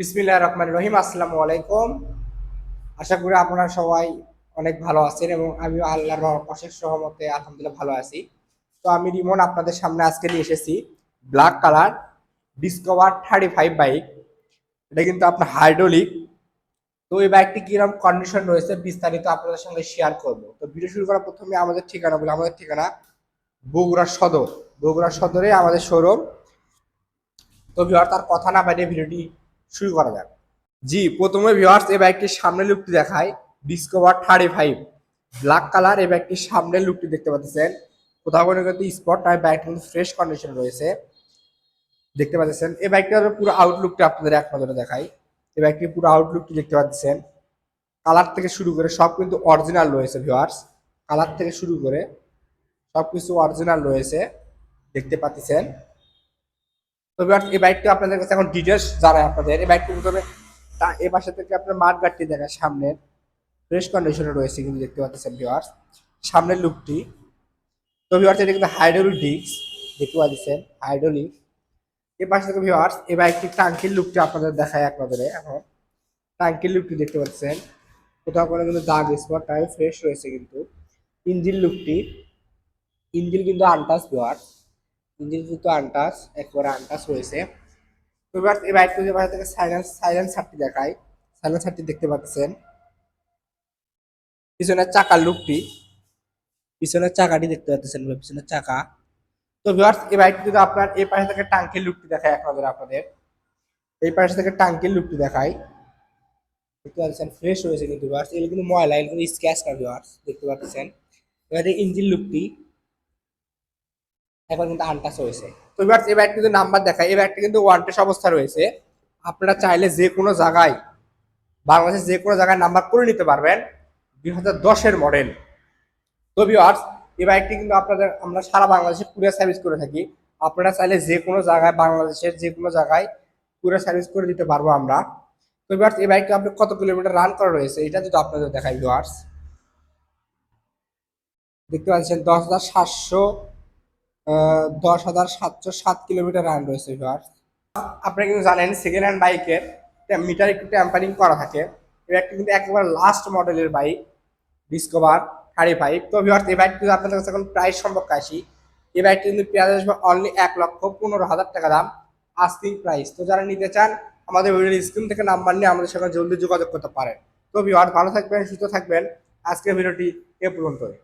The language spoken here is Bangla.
বিসমিল্লাহ রহমান রহিম, আসসালামু আলাইকুম। আশা করি আপনারা সবাই অনেক ভালো আছেন এবং আমিও আল্লাহর অশেষ সহমতে আলহামদুলিল্লাহ ভালো আছি। তো আমি রিমন, আপনাদের সামনে আজকে নিয়ে এসেছি black colour Discover thirty five bike এটা কিন্তু আপনার হাইড্রোলিক তো এই বাইকটি কীরকম কন্ডিশন রয়েছে বিস্তারিত আপনাদের সঙ্গে শেয়ার করব। তো ভিডিও শুরু করার প্রথমে আমাদের ঠিকানা বলে। আমাদের ঠিকানা বগুড়া সদর। বগুড়া সদরে আমাদের শোরুম তো ভিওয়ার তার কথা না বাইরে ভিডিওটি শুরু করা যাক। জি, প্রথমে ভিওয়ার্স এই বাইকটির সামনে লুকটি দেখায় Discover thirty five black colour এই বাইকটির সামনে লুকটি দেখতে পাচ্ছেন। কোথাও কোনো কিন্তু স্পট নয় বাইকটি কিন্তু ফ্রেশ কন্ডিশন রয়েছে। দেখতে পাচ্ছেন, এই বাইকটার পুরো আউটলুকটা আপনাদের এক নজরে দেখাই। এই বাইকটির পুরো আউটলুকটি দেখতে পাচ্ছেন। কালার থেকে শুরু করে সব কিন্তু অরিজিনাল রয়েছে ভিওয়ার্স কালার থেকে শুরু করে সব কিছু অরিজিনাল রয়েছে। দেখতে পাচ্ছেন। তো এই বাইকটা আপনাদের কাছে এখন ডিটেলস জানাই আপনাদের। এই বাইকটি প্রথমে তা এ পাশে থেকে আপনার মাঠ গাড়িটি দেখায় সামনের ফ্রেশ কন্ডিশনে রয়েছে কিন্তু দেখতে পাচ্ছেন ভিওয়ার্স সামনের লুকটি তো ভিওয়ার্স এটা কিন্তু হাইড্রোলিক ডিস্ক দেখতে পাচ্ছেন হাইড্রোলিক এ পাশে থেকে ভিওয়ার্স এই বাইকটির টাঙ্কির লুকটি আপনাদের দেখায় নজরে এখন। টাঙ্কির লুকটি দেখতে পাচ্ছেন, কোথাও কোনো কিন্তু দাগ স্পট নাই ফ্রেশ রয়েছে কিন্তু। ইঞ্জিন লুকটি ইঞ্জিন কিন্তু আনটাস ভিওয়ার্স ইঞ্জিন কিন্তু আনটাস, একবারে আনটাস রয়েছে। তো এবার এই বাইকটি যে বাইরে থেকে সাইলেন্স সাইলেন্স সারটি দেখায় সাইলেন্স সারটি দেখতে পাচ্ছেন। পিছনের চাকার লুকটি, পিছনের চাকাটি দেখতে পাচ্ছেন পিছনের চাকা। তো ভিউয়ার্স এই বাইকটি যদি আপনার এই পাশে থেকে টাঙ্কির লুকটি দেখায় নজরে আপনাদের। এই পাশে থেকে টাঙ্কির লুকটি দেখায়। দেখতে পাচ্ছেন ফ্রেশ রয়েছে কিন্তু ভিউয়ার্স এগুলো কিন্তু ময়লা, এগুলো কিন্তু স্ক্যাচ না ভিউয়ার্স দেখতে পাচ্ছেন। এবারে ইঞ্জিন লুকটি এখন কিন্তু আনটাচ হয়েছে। তো এবার এই ব্যাগটি কিন্তু নাম্বার দেখায় এই ব্যাগটি কিন্তু ওয়ান্টেস অবস্থা রয়েছে। আপনারা চাইলে যে কোনো জায়গায়, বাংলাদেশের যে কোনো জায়গায় নাম্বার করে নিতে পারবেন। দুই হাজার দশের মডেল তো ভিউয়ার্স এই বাইকটি কিন্তু আপনাদের, আমরা সারা বাংলাদেশে কুরিয়ার সার্ভিস করে থাকি। আপনারা চাইলে যে কোনো জায়গায়, বাংলাদেশের যে কোনো জায়গায় কুরিয়ার সার্ভিস করে দিতে পারব আমরা। তো ভিউয়ার্স এই বাইকটা আপনি কত কিলোমিটার রান করা রয়েছে, এটা যদি আপনাদের দেখাই ভিউয়ার্স দেখতে পাচ্ছেন দশ হাজার সাতশো দশ হাজার সাতশো সাত কিলোমিটার রান রয়েছে ভিউয়ার্স আপনারা কিন্তু জানেন সেকেন্ড হ্যান্ড বাইকের মিটার একটু ট্যাম্পারিং করা থাকে। বাইকটি কিন্তু একেবারে লাস্ট মডেলের বাইক ডিসকভার থার্টি ফাইভ তো ভিউয়ার্স এই বাইকটি আপনাদের কাছে এখন প্রাইস সম্পর্কে আসি, এই বাইকটি কিন্তু পেঁয়াজ আসবে অনলি এক লক্ষ পনেরো হাজার টাকা দাম আস্কিং প্রাইস তো যারা নিতে চান, আমাদের ভিডিওর স্ক্রিন থেকে নাম্বার নিয়ে আমাদের সঙ্গে জলদি যোগাযোগ করতে পারেন। তো ভিউয়ার্স ভালো থাকবেন, সুস্থ থাকবেন। আজকের ভিডিওটি এ পর্যন্তই।